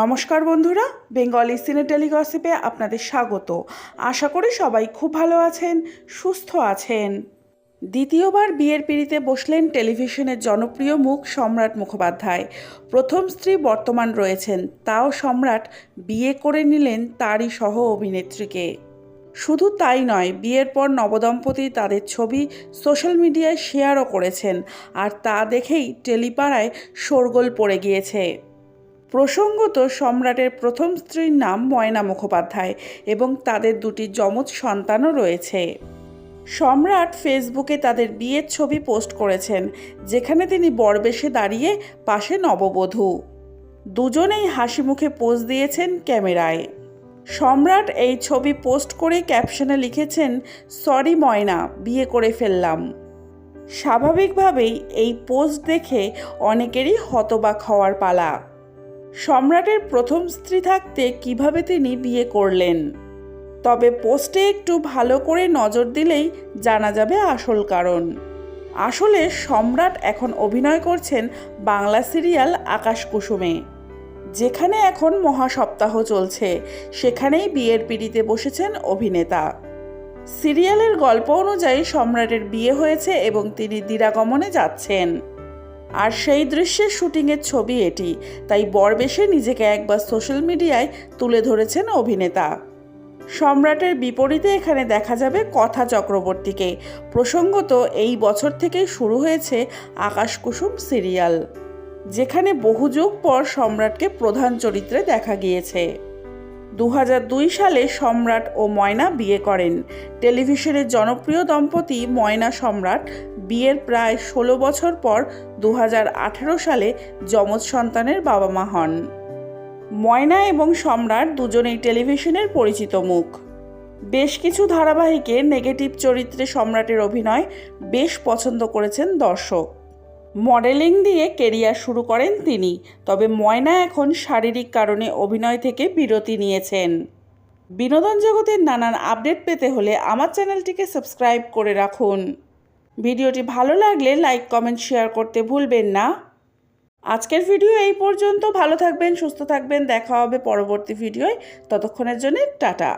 নমস্কার বন্ধুরা বেঙ্গলি সিনে টেলিগসিপে আপনাদের স্বাগত। আশা করি সবাই খুব ভালো আছেন, সুস্থ আছেন। দ্বিতীয়বার বিয়ের পিড়িতে বসলেন টেলিভিশনের জনপ্রিয় মুখ সম্রাট মুখোপাধ্যায়। প্রথম স্ত্রী বর্তমান রয়েছেন, তাও সম্রাট বিয়ে করে নিলেন তারই সহ অভিনেত্রীকে। শুধু তাই নয়, বিয়ের পর নবদম্পতি তাদের ছবি সোশ্যাল মিডিয়ায় শেয়ারও করেছেন, আর তা দেখেই টেলিপাড়ায় শোরগোল পড়ে গিয়েছে। প্রসঙ্গত সম্রাটের প্রথম স্ত্রীর নাম ময়না মুখোপাধ্যায় এবং তাদের দুটি যমজ সন্তানও রয়েছে। সম্রাট ফেসবুকে তাদের বিয়ের ছবি পোস্ট করেছেন, যেখানে তিনি বরবেশে দাঁড়িয়ে পাশে নববধূ। দুজনেই হাসি মুখে পোজ দিয়েছেন ক্যামেরায়। সম্রাট এই ছবি পোস্ট করে ক্যাপশনে লিখেছেন, সরি ময়না, বিয়ে করে ফেললাম। স্বাভাবিকভাবেই এই পোস্ট দেখে অনেকেরই হতবাক হওয়ার পালা। সম্রাটের প্রথম স্ত্রী থাকতে কীভাবে তিনি বিয়ে করলেন? তবে পোস্টে একটু ভালো করে নজর দিলেই জানা যাবে আসল কারণ। আসলে সম্রাট এখন অভিনয় করছেন বাংলা সিরিয়াল আকাশ কুসুমে, যেখানে এখন মহাসপ্তাহ চলছে। সেখানেই বিয়ের পিড়িতে বসেছেন অভিনেতা। সিরিয়ালের গল্প অনুযায়ী সম্রাটের বিয়ে হয়েছে এবং তিনি দিরাগমনে যাচ্ছেন। আর সেই দৃশ্যের শুটিংয়ের ছবি এটি। তাই বরবেশে নিজেকে একবার সোশ্যাল মিডিয়ায় তুলে ধরেছেন অভিনেতা। সম্রাটের বিপরীতে এখানে দেখা যাবে কথা চক্রবর্তীকে। প্রসঙ্গত, এই বছর থেকেই শুরু হয়েছে আকাশ কুসুম সিরিয়াল, যেখানে বহু যুগ পর সম্রাটকে প্রধান চরিত্রে দেখা গিয়েছে। দু হাজার দুই সালে সম্রাট ও ময়না বিয়ে করেন। টেলিভিশনের জনপ্রিয় দম্পতি ময়না সম্রাট বিয়ের প্রায় ষোলো বছর পর দু হাজার আঠেরো সালে যমজ সন্তানের বাবা মা হন। ময়না এবং সম্রাট দুজনেই টেলিভিশনের পরিচিত মুখ। বেশ কিছু ধারাবাহিকে নেগেটিভ চরিত্রে সম্রাটের অভিনয় বেশ পছন্দ করেছেন দর্শক। মডেলিং দিয়ে কেরিয়ার শুরু করেন তিনি, তবে ময়না এখন শারীরিক কারণে অভিনয় থেকে বিরতি নিয়েছেন। বিনোদন জগতের নানান আপডেট পেতে হলে আমার চ্যানেলটিকে সাবস্ক্রাইব করে রাখুন। ভিডিওটি ভালো লাগলে লাইক, কমেন্ট, শেয়ার করতে ভুলবেন না। আজকের ভিডিও এই পর্যন্ত। ভালো থাকবেন, সুস্থ থাকবেন। দেখা হবে পরবর্তী ভিডিওয়। ততক্ষণের জন্য টাটা।